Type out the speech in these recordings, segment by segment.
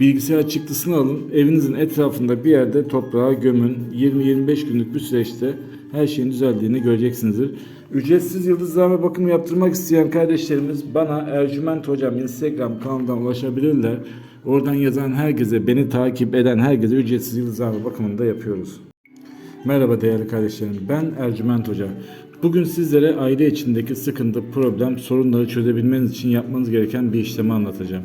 Bilgisayar çıktısını alın, evinizin etrafında bir yerde toprağa gömün. 20-25 günlük bir süreçte her şeyin düzeldiğini göreceksinizdir. Ücretsiz yıldızlama bakımı yaptırmak isteyen kardeşlerimiz bana Ercüment Hocam Instagram kanalından ulaşabilirler. Oradan yazan herkese, beni takip eden herkese ücretsiz yıldızlama bakımını da yapıyoruz. Merhaba değerli kardeşlerim. Ben Ercüment Hoca. Bugün sizlere aile içindeki sıkıntı, problem, sorunları çözebilmeniz için yapmanız gereken bir işlemi anlatacağım.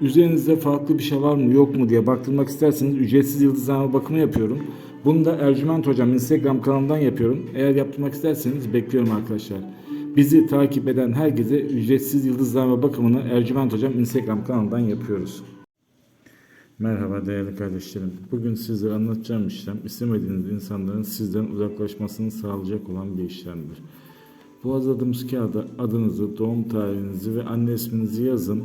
üzerinizde farklı bir şey var mı yok mu diye baktırmak isterseniz ücretsiz yıldızlama bakımı yapıyorum. Bunu da Ercüment Hocam Instagram kanalından yapıyorum. Eğer yaptırmak isterseniz bekliyorum arkadaşlar. Bizi takip eden herkese ücretsiz yıldızlama bakımını Ercüment Hocam Instagram kanalından yapıyoruz. Merhaba değerli kardeşlerim. Bugün sizlere anlatacağım işlem istemediğiniz insanların sizden uzaklaşmasını sağlayacak olan bir işlemdir. Bu hazırladığımız kağıda adınızı, doğum tarihinizi ve anne isminizi yazın